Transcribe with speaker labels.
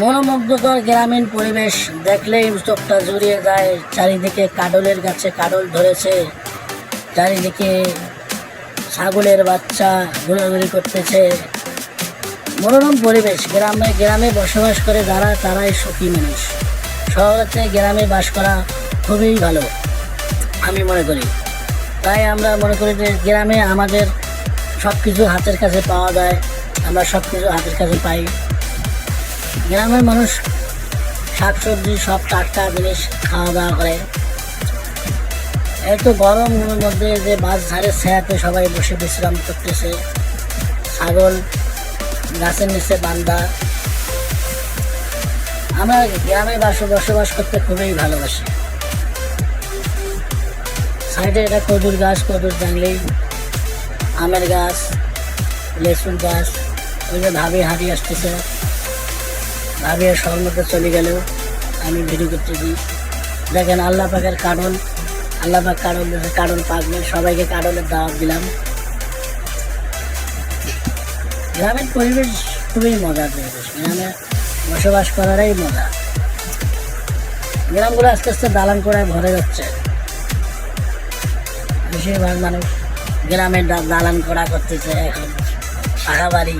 Speaker 1: মনোমুগ্ধকর গ্রামীণ পরিবেশ দেখলেই চোখটা জুড়িয়ে যায়। চারিদিকে কাডলের গাছে কাডল ধরেছে। চারিদিকে ছাগলের বাচ্চা ঘোরাঘুরি করতেছে। মনোরম পরিবেশ, গ্রামে গ্রামে বসবাস করে যারা, তারাই সুখী মানুষ। শহরেতে গ্রামে বাস করা খুবই ভালো, আমি মনে করি। তাই আমরা মনে করি যে গ্রামে আমাদের সব কিছু হাতের কাছে পাওয়া যায়। আমরা সব কিছু হাতের কাছে পাই। গ্রামের মানুষ শাকসবজি, সব টাটকা জিনিস খাওয়া দাওয়া করে। এত গরমের মধ্যে যে মাছ ধারে ছায়াতে সবাই বসে বিশ্রাম করতেছে। ছাগল গাছের নিচে বান্দা। আমরা গ্রামে বাস বসবাস করতে খুবই ভালোবাসি। সাইডে এটা কদুর গাছ, কদুর জাংলি, আমের গাছ লেসুন গাছ, ওই যে ভাবি হাঁটি আসতেছে। ভাবি সবার মধ্যে চলে গেলেও আমি ভিডিও করতেছি। দেখেন আল্লাহ পাকের কারণ। আল্লাহ পাক কারণ কারণ পাকবে সবাইকে কারণের দাওয়াত দিলাম। গ্রামের পরিবেশ খুবই মজার পরিবেশ। গ্রামে বসবাস করারই মজা। গ্রামগুলো আস্তে আস্তে দালান করে ভরে যাচ্ছে। বেশিরভাগ মানুষ গ্রামের দালান করা করতেছে এখন। পাকা বাড়ি।